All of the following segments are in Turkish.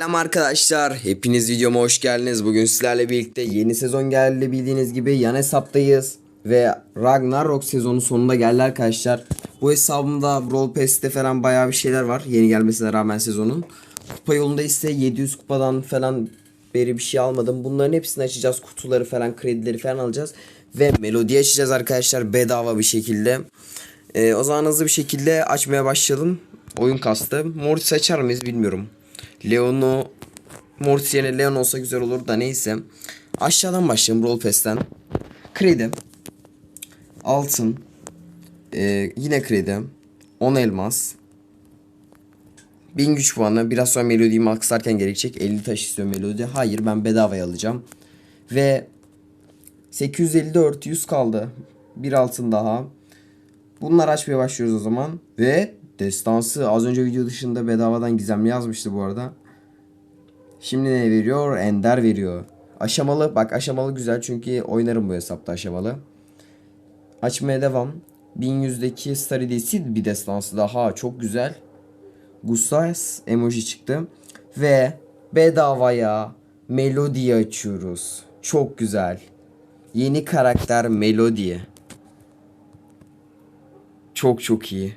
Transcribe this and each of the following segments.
Selam arkadaşlar. Hepiniz videoma hoş geldiniz. Bugün sizlerle birlikte yeni sezon geldi bildiğiniz gibi yan hesaptayız. Ve Ragnarok sezonu sonunda geldi arkadaşlar. Bu hesabımda Brawl Pass'te falan bayağı bir şeyler var. Yeni gelmesine rağmen sezonun. Kupa yolunda ise 700 kupadan falan beri bir şey almadım. Bunların hepsini açacağız. Kutuları falan kredileri falan alacağız. Ve melodi açacağız arkadaşlar bedava bir şekilde. Ee, o zaman hızlı bir şekilde açmaya başlayalım. Oyun kastı. Mortis açar mıyız bilmiyorum. Leon'u Mortis yerine Leon olsa güzel olur da neyse. Aşağıdan başlayalım Brawl Pass'ten. Kredi. Altın. Ee, yine kredi. 10 elmas. 1000 güç puanı. Biraz sonra Melody'yi maxlarken gerekecek. 50 taş istiyor Melody. Hayır ben bedavaya alacağım. Ve 854 100 kaldı. Bir altın daha. Bunları açmaya başlıyoruz o zaman. Ve destansı az önce video dışında bedavadan gizemli yazmıştı bu arada. Şimdi ne veriyor? Ender veriyor. Aşamalı bak aşamalı güzel çünkü oynarım bu hesapta aşamalı. Açmaya devam. 1100'deki Starides'i bir destansı daha çok güzel. Gustas emoji çıktı. Ve bedavaya Melody açıyoruz. Çok güzel. Yeni karakter Melody. Çok çok iyi.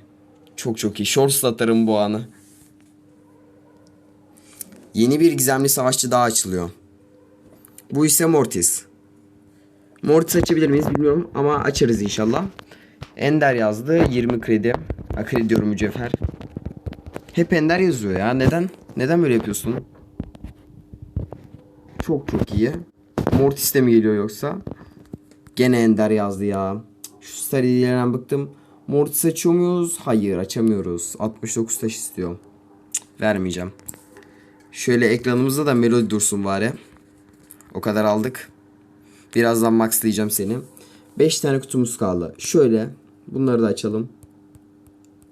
Çok çok iyi. Shorts atarım bu anı. Yeni bir gizemli savaşçı daha açılıyor. Bu ise Mortis. Mortis açabilir miyiz bilmiyorum ama açarız inşallah. Ender yazdı 20 kredi. Ha, kredi diyorum mücevher. Hep Ender yazıyor ya. Neden? Neden böyle yapıyorsun? Çok çok iyi. Mortis de mi geliyor yoksa? Gene Ender yazdı ya. Şu serilerden bıktım. Mortis açıyor muyuz? Hayır açamıyoruz. 69 taş istiyor. Cık, vermeyeceğim. Şöyle ekranımızda da melodi dursun bari. O kadar aldık. Birazdan maxlayacağım seni. 5 tane kutumuz kaldı. Şöyle bunları da açalım.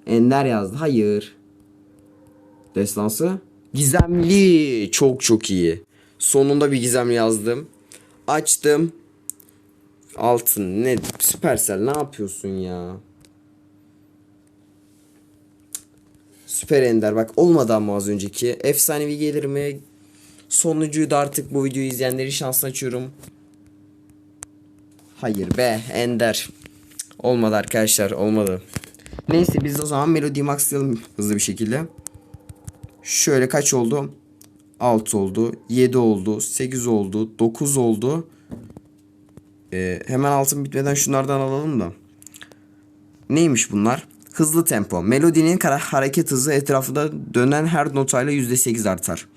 Ender yazdı. Hayır. Destansı. Gizemli. Çok çok iyi. Sonunda bir gizemli yazdım. Açtım. Altın ne? Süpersel ne yapıyorsun ya? Süper Ender bak olmadı ama az önceki. Efsanevi gelir mi? Sonuncuyu da artık bu videoyu izleyenleri şansını açıyorum. Hayır be Ender. Olmadı arkadaşlar olmadı. Neyse biz o zaman Melody maxlayalım hızlı bir şekilde. Şöyle kaç oldu? 6 oldu, 7 oldu, 8 oldu, 9 oldu. Ee, hemen altın bitmeden şunlardan alalım da. Neymiş bunlar? Hızlı tempo. Melodinin hareket hızı etrafında dönen her notayla %8 artar.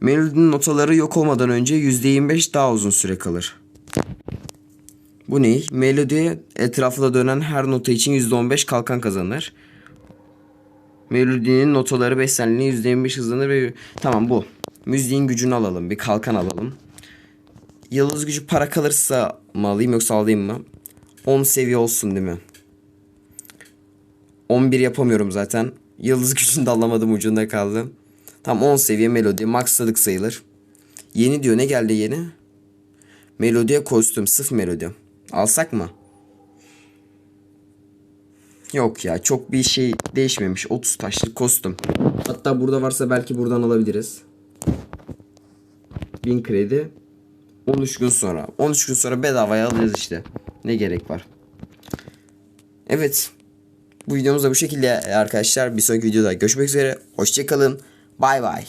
Melodinin notaları yok olmadan önce %25 daha uzun süre kalır. Bu ne? Melodi etrafında dönen her nota için %15 kalkan kazanır. Melodinin notaları beslenliği %25 hızlanır ve... Tamam bu. Müziğin gücünü alalım. Bir kalkan alalım. Yıldız gücü para kalırsa mı alayım yoksa alayım mı? 10 seviye olsun değil mi? 11 yapamıyorum zaten. Yıldız gücünü de alamadım ucunda kaldı. Tam 10 seviye melodi. Maxladık sayılır. Yeni diyor ne geldi yeni? Melodiye kostüm sıf melodi. Alsak mı? Yok ya çok bir şey değişmemiş. 30 taşlık kostüm. Hatta burada varsa belki buradan alabiliriz. 1000 kredi. 13 gün sonra. 13 gün sonra bedavaya alacağız işte. Ne gerek var? Evet. Bu videomuz da bu şekilde arkadaşlar. Bir sonraki videoda görüşmek üzere. Hoşçakalın. Bay bay.